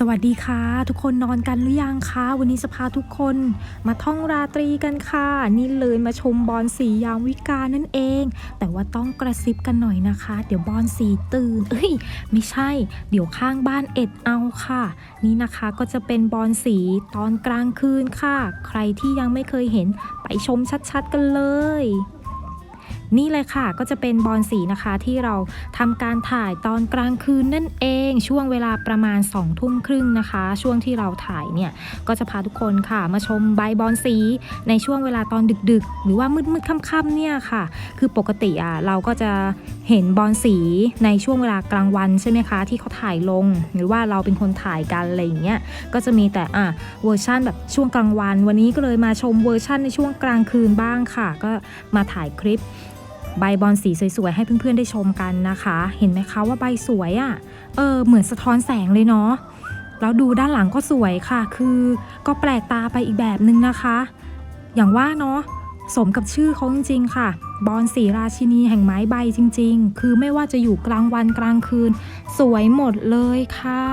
สวัสดีค่ะ ทุกคนนอนกันหรือยังคะวันนี้จะพาทุกคนมาท่องราตรีกันค่ะ นี่เลยมาชมบอลสียามวิกานั่นเอง แต่ว่าต้องกระซิบกันหน่อยนะคะ เดี๋ยวบอลสีตื่น เอ้ย ไม่ใช่ เดี๋ยวข้างบ้านเอ็ดเอาค่ะ นี่นะคะก็จะเป็นบอลสีตอนกลางคืนค่ะ ใครที่ยังไม่เคยเห็นไปชมชัดๆกันเลย นี่เลยค่ะก็จะเป็นบอลสีนะคะที่เราทำการถ่ายตอนกลางคืนนั่นเอง ช่วงเวลาประมาณ2องทุ่มครึ่งนะคะ ช่วงที่เราถ่ายเนี่ยก็จะพาทุกคนค่ะ มาชมใบบอลสีในช่วงเวลาตอนดึกๆ หรือว่ามืดๆค่ำๆเนี่ยค่ะ คือปกติอะเราก็จะเห็นบอลสีในช่วงเวลากลางวันใช่ไหมคะ ที่เขาถ่ายลง หรือว่าเราเป็นคนถ่ายกันอะไรอย่างเงี้ยก็จะมีแต่อะเวอร์ชั่นแบบช่วงกลางวัน วันนี้ก็เลยมาชมเวอร์ชั่นในช่วงกลางคืนบ้างค่ะ ก็มาถ่ายคลิป ใบบอลสีสวยๆ ให้เพื่อนๆได้ชมกันนะคะ เห็นไหมคะว่าใบสวยอะ่ะ เออ เหมือนสะท้อนแสงเลยเนาะ แล้วดูด้านหลังก็สวยค่ะ คือก็แปลกตาไปอีกแบบนึงนะคะ อย่างว่าเนาะ สมกับชื่อเขาจริงๆค่ะ บอลสีราชินีแห่งไม้ใบจริง ๆ คือไม่ว่าจะอยู่กลางวันกลางคืน สวยหมดเลยค่ะ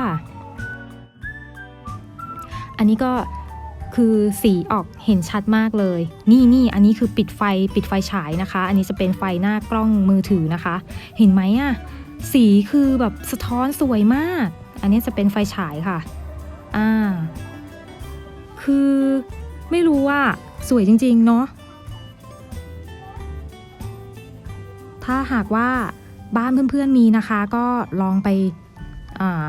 อันนี้ก็ คือสีออกเห็นชัดมากเลย นี่นี่อันนี้คือปิดไฟปิดไฟฉายนะคะ อันนี้จะเป็นไฟหน้ากล้องมือถือนะคะ เห็นไหมอะสีคือแบบสะท้อนสวยมาก อันนี้จะเป็นไฟฉายค่ะอ่าคือไม่รู้ว่าสวยจริงๆเนาะถ้าหากว่าบ้านเพื่อนๆมีนะคะ ก็ลองไปอ่า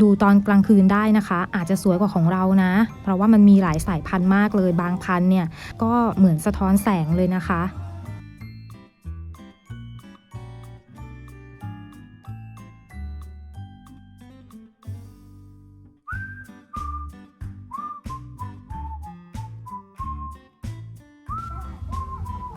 ดูตอนกลางคืนได้นะคะ อาจจะสวยกว่าของเรานะ เพราะว่ามันมีหลายสายพันธุ์มากเลยบางพันธุ์เนี่ยก็เหมือนสะท้อนแสงเลยนะคะ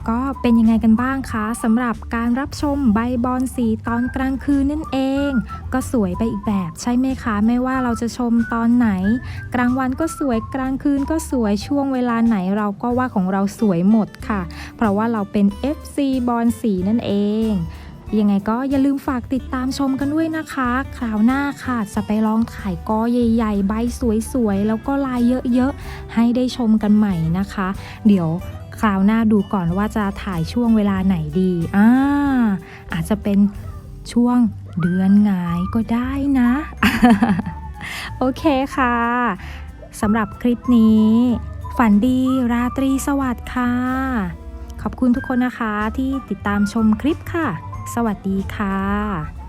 ก็เป็นยังไงกันบ้างคะสำหรับการรับชมใบบอลสีตอนกลางคืนนั่นเอง ก็สวยไปอีกแบบใช่ไหมคะ ไม่ว่าเราจะชมตอนไหน กลางวันก็สวยกลางคืนก็สวยช่วงเวลาไหนเราก็ว่าของเราสวยหมดค่ะ เพราะว่าเราเป็น FC บอลสีนั่นเอง ยังไงก็อย่าลืมฝากติดตามชมกันด้วยนะคะ คราวหน้าค่ะจะไปลองถ่ายกอใหญ่ๆ ใบสวยๆ แล้วก็ลายเยอะๆ ให้ได้ชมกันใหม่นะคะ เดี๋ยวคราวหน้าดูก่อนว่าจะถ่ายช่วงเวลาไหนดีอ่าอาจจะเป็นช่วงเดือนงายก็ได้นะ โอเคค่ะสำหรับคลิปนี้ ฝันดีราตรีสวัสดิ์ค่ะ ขอบคุณทุกคนนะคะที่ติดตามชมคลิปค่ะ สวัสดีค่ะ